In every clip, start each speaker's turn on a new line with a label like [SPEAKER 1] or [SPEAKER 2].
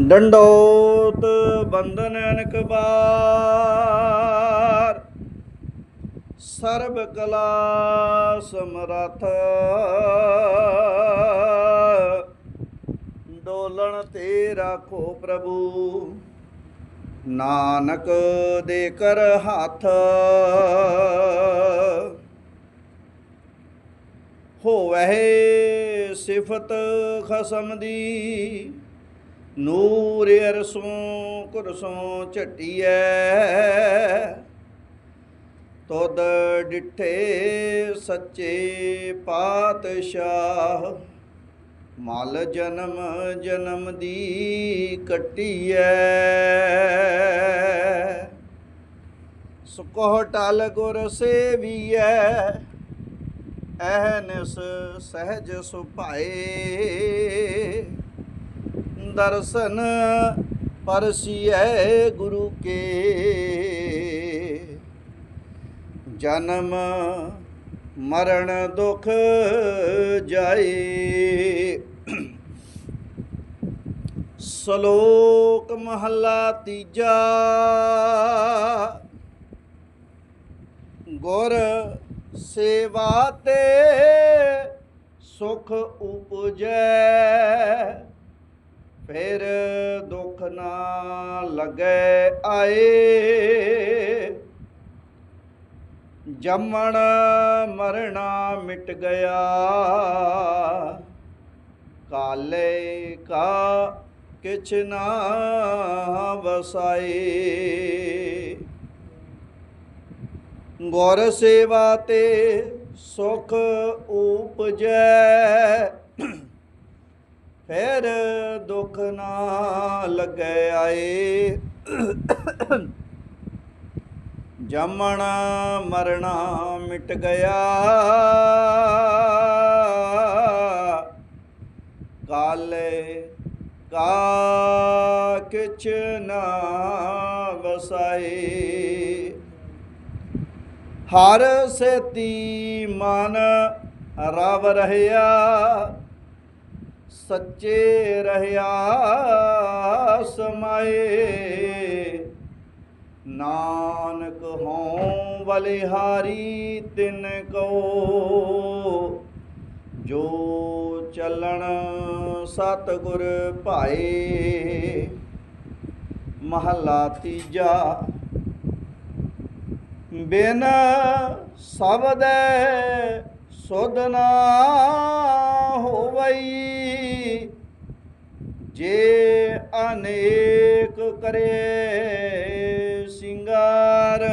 [SPEAKER 1] ਡੰਡੋਤ ਬੰਦਨ ਅਨਕ ਬਾਰ। ਸਰਬ ਕਲਾ ਸਮਰਥ ਡੋਲਣ ਤੇ ਰਾਖੋ ਪ੍ਰਭੂ। ਨਾਨਕ ਦੇ ਕਰ ਹੱਥ ਹੋਵਹਿ ਸਿਫਤ ਖਸਮ ਦੀ। ਨੂਰ ਅਰਸੋਂ ਕੁਰਸੋਂ ਝਟੀਐ। ਤੁਧ ਡਿਠੇ ਸੱਚੇ ਪਾਤਸ਼ਾਹ, ਮਲ ਜਨਮ ਜਨਮ ਦੀ ਕਟੀਐ। ਸੁਕੋ ਟਲ ਗੁਰ ਸੇਵੀਐ ਅਹਨਸ ਸਹਿਜ ਸੁਭਾਏ। ਦਰਸ਼ਨ ਪਰਸੀਐ ਗੁਰੂ ਕੇ। ਜਨਮ ਮਰਨ ਦੁਖ ਜਾਏ। ਸ਼ਲੋਕ ਮਹੱਲਾ ਤੀਜਾ। ਗੁਰ ਸੇਵਾ ਤੇ ਸੁਖ ਉਪਜੈ। ਫਿਰ ਦੁੱਖ ਨਾ ਲਗੈ ਆਏ। ਜੰਮਣ ਮਰਣਾ ਮਿਟ ਗਿਆ। ਕਾਲੇ ਕਾ ਕਿਛ ਨਾ ਵਸਾਏ। ਗੁਰ ਸੇਵਾ ਤੇ ਸੁਖ ਉਪਜੈ। ਫਿਰ ਦੁੱਖ ਨਾ ਲੱਗੈ ਆਏ। ਜੰਮਣ ਮਰਣਾ ਮਿਟ ਗਿਆ। ਕਾਲੇ ਕਾ ਕਿਛ ਨਾ ਵਸਾਏ। ਹਰ ਸੇਤੀ ਮਨ ਰਵ ਰਹਿਆ। ਸੱਚੇ ਰਹਿਆ ਸਮਾਏ। ਨਾਨਕ ਹੋਂ ਬਲਿਹਾਰੀ ਤਿਨ ਕੋ, ਜੋ ਚੱਲਣ ਸਤਿਗੁਰ ਭਾਏ। ਮਹਲਾ ਤੀਜਾ, ਬਿਨ ਸਬਦੈ ਸੁਧਨਾ ਹੋਵਈ। ਜੇ ਅਨੇਕ ਕਰੇ ਸਿੰਗਾਰ,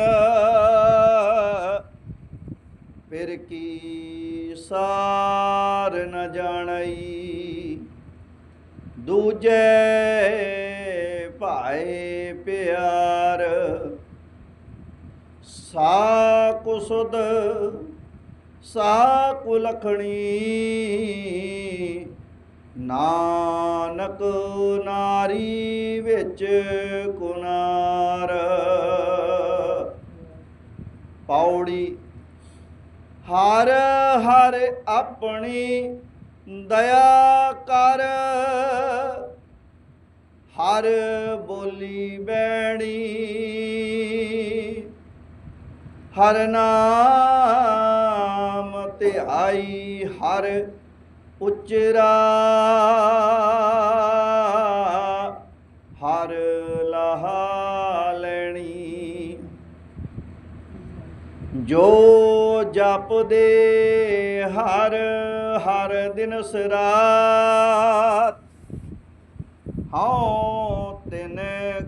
[SPEAKER 1] ਫਿਰ ਕੀ ਸਾਰ ਨ ਜਾਣਈ? ਦੂਜੇ ਭਾਏ ਪਿਆਰ, ਸਾ ਕੁਸੁਦ ਸਾ ਕੁਲਖਣੀ ਨਾਨਕ ਨਾਰੀ ਵਿੱਚ ਕੁਨਾਰ। ਪੌੜੀ ਹਰ ਹਰ ਆਪਣੀ ਦਇਆ ਕਰ। ਹਰ ਬੋਲੀ ਬੈਣੀ। ਹਰ ਨਾਮ ਧਿਆਈ ਹਰ ਉਚਰਾ। ਹਰ ਲਹਾ ਲੈਣੀ। ਜੋ ਜਪਦੇ ਹਰ ਹਰ ਦਿਨ ਸਰਾਤ। ਹਉ ਤਿਨ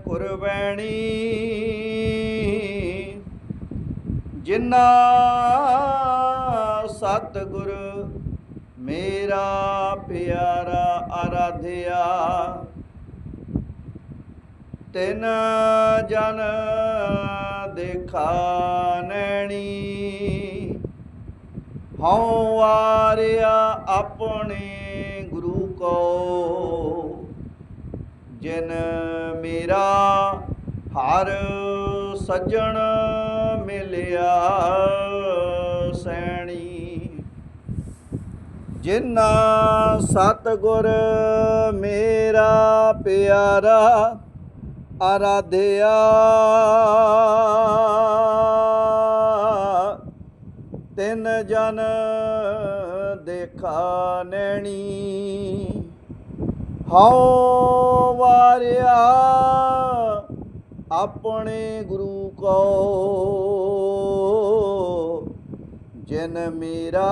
[SPEAKER 1] ਕੁਰਬੈਣੀ ਜਿਨਾ ਸਤਿਗੁਰ, ਮੇਰਾ ਪਿਆਰਾ ਆਰਾਧਿਆ। ਤਿਨ ਜਨ ਦੇਖਾ ਨੈਣੀ, ਹਉ ਆਰਿਆ ਆਪਣੇ ਗੁਰੂ ਕੋ। ਜਿਨ ਮੇਰਾ ਹਰ ਸੱਜਣ ਮਿਲਿਆ ਸੈਣੀ। ਜਿਨਾ ਸਤਗੁਰ ਮੇਰਾ ਪਿਆਰਾ ਆਰਾਧਿਆ। ਤਿੰਨ ਜਨ ਦੇਖਾ ਨੈਣੀ, ਹਉ ਵਾਰਿਆ ਆਪਣੇ ਗੁਰੂ ਕੋ। ਜਿਨ ਮੇਰਾ